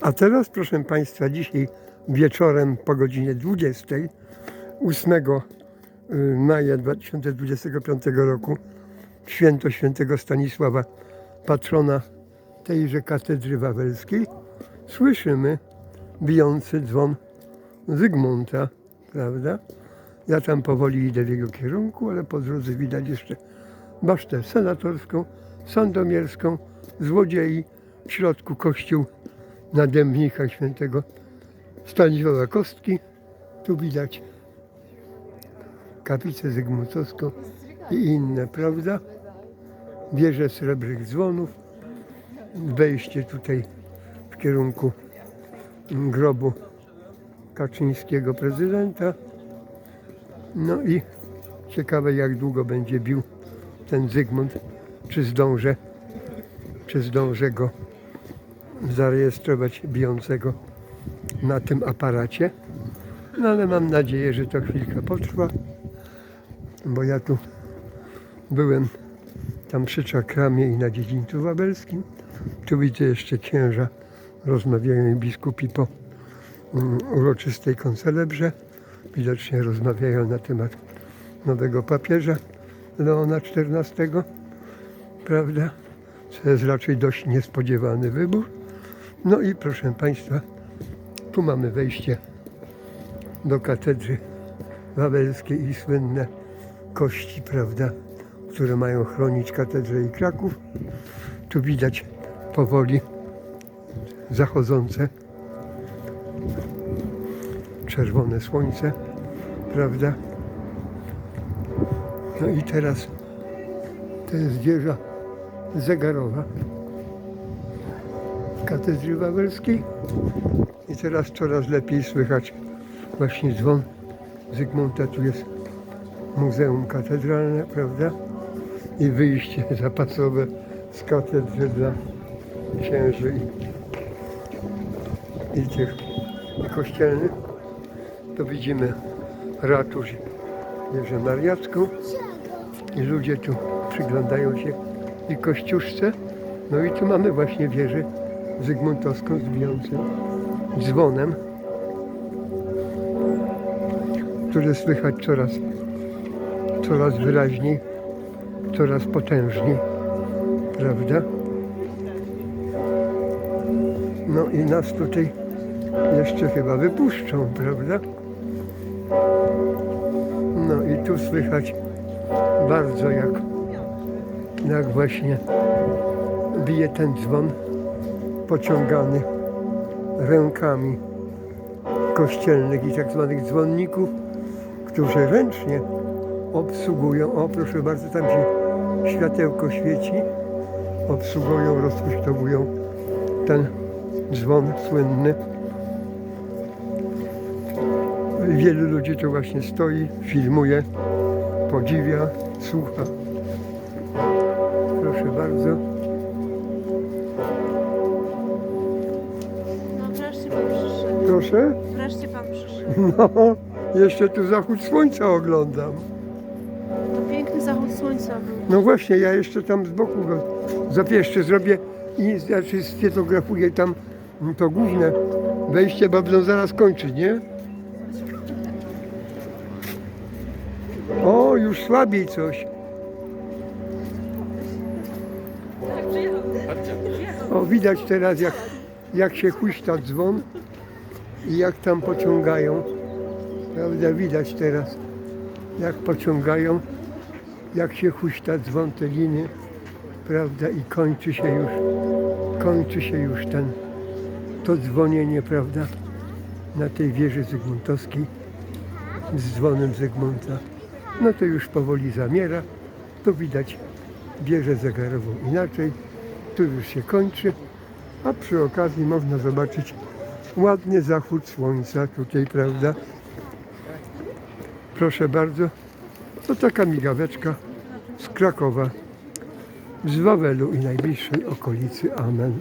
A teraz, proszę Państwa, dzisiaj wieczorem po godzinie 20, 8 y, maja 2025 roku, święto świętego Stanisława, patrona tejże katedry wawelskiej, słyszymy bijący dzwon Zygmunta, prawda? Ja tam powoli idę w jego kierunku, ale po drodze widać jeszcze basztę senatorską, sandomierską, złodziei, w środku kościół nadębnika świętego Stanisława Kostki. Tu widać kaplicę zygmuntowską i inne, prawda? Wieże srebrnych dzwonów, wejście tutaj w kierunku grobu kaczyńskiego prezydenta. No i ciekawe jak długo będzie bił ten Zygmunt, czy zdążę, czy zdążę go zarejestrować bijącego na tym aparacie. No ale mam nadzieję, że to chwilkę potrwa, bo ja tu byłem tam przy czakramie i na dziedzińcu wawelskim. Tu widzę jeszcze księża rozmawiają biskupi po mm, uroczystej koncelebrze. Widocznie rozmawiają na temat nowego papieża Leona XIV, prawda? Co jest raczej dość niespodziewany wybór. No i proszę Państwa, tu mamy wejście do katedry wawelskiej i słynne kości, prawda, które mają chronić katedrę i Kraków. Tu widać powoli zachodzące czerwone słońce, prawda? No i teraz to jest wieża zegarowa w katedrze wawelskiej i teraz coraz lepiej słychać właśnie dzwon Zygmunta. Tu jest muzeum katedralne, prawda? I wyjście zapasowe z katedry dla księży i, i tych i kościelnych. To widzimy ratusz, wieżę mariacką i ludzie tu przyglądają się i kościuszce. No i tu mamy właśnie wieżę zygmuntowską z bijącym dzwonem, który słychać coraz, coraz wyraźniej, coraz potężniej, prawda? No i nas tutaj jeszcze chyba wypuszczą, prawda? No i tu słychać bardzo jak, jak właśnie bije ten dzwon pociągany rękami kościelnych i tak zwanych dzwonników, którzy ręcznie obsługują, o proszę bardzo, tam się światełko świeci, obsługują, rozpuszczowują ten dzwon słynny. Wielu ludzi tu właśnie stoi, filmuje, podziwia, słucha. Proszę bardzo. Proszę. Wreszcie pan przyszedł. No, jeszcze tu zachód słońca oglądam. To piękny zachód słońca był. No właśnie, ja jeszcze tam z boku go zapieszczę, zrobię i znaczy sfotografuję tam to główne wejście, bo będą zaraz kończyć, nie? O, już słabiej coś. O, widać teraz jak, jak się huśta dzwon i jak tam pociągają. Prawda, widać teraz jak pociągają, jak się huśta dzwon te linie, prawda, i kończy się już, kończy się już ten, to dzwonienie, prawda, na tej wieży zygmuntowskiej z dzwonem Zygmunta. No to już powoli zamiera. Tu widać wieżę zegarową inaczej. Tu już się kończy. A przy okazji można zobaczyć ładny zachód słońca tutaj, prawda? Proszę bardzo. To taka migaweczka z Krakowa, z Wawelu i najbliższej okolicy. Amen.